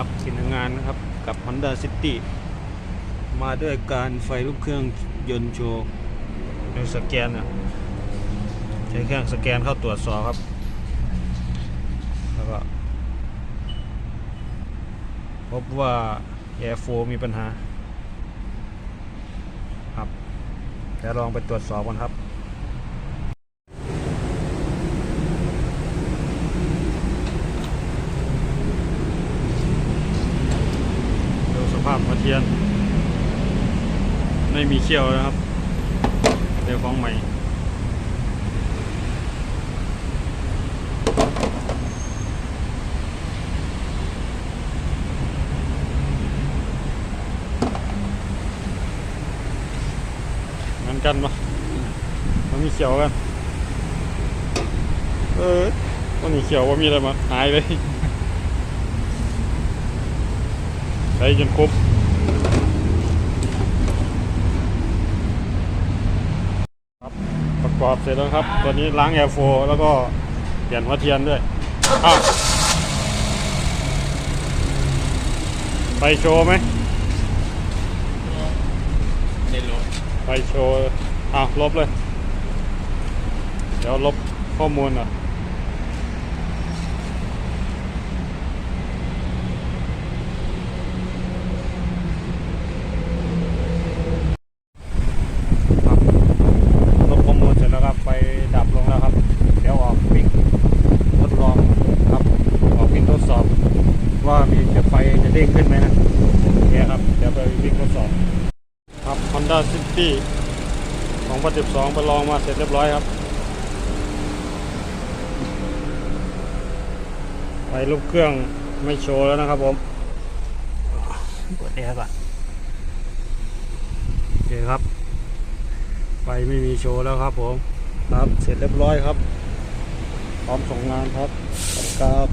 ครับทีมงานนะครับกับ Honda City มาด้วยการไฟลูกเครื่องยนต์โชว์โดยสแกนนะใช้เครื่องสแกนเข้าตรวจสอบครับ แล้วก็ พบว่า Air 4มีปัญหา ครับเดี๋ยวลองไปตรวจสอบกันครับ ดูียนไม่มีเขี้ยวนะครับเดี๋ยวของใหม่เหมือนกันปะมันมีเขียวกันเออมันมีเขียวว่ามีอะไรมาหายเลยใช้จนครบ ประกอบเสร็จแล้วครับ ตัวนี้ล้างแอร์โฟแล้วก็เปลี่ยนหัวเทียนด้วยอ้าวไปโชว์ไหมในรถไปโชว์อ้าวลบเลย เดี๋ยวลบข้อมูลอะ ครับลบข้อมูลเสร็จแล้วครับ ไฟดับลงแล้วครับ เดี๋ยวออกวิ่งทดลองครับ ออกวิ่งทดสอบ ว่ามีจะไฟจะเด้งขึ้นไหมนะโอเคครับ เดี๋ยวไปวิ่งทดสอบครับ Honda City 2012ไปลองมาเสร็จเรียบร้อยครับ ไฟลูกเครื่องไม่โชว์แล้วนะครับผมเปิดแอร์ก่อนโอเคครับ ไฟไม่มีโชว์แล้วครับผมครับเสร็จเรียบร้อยครับ พร้อมส่งงานครับ ครับ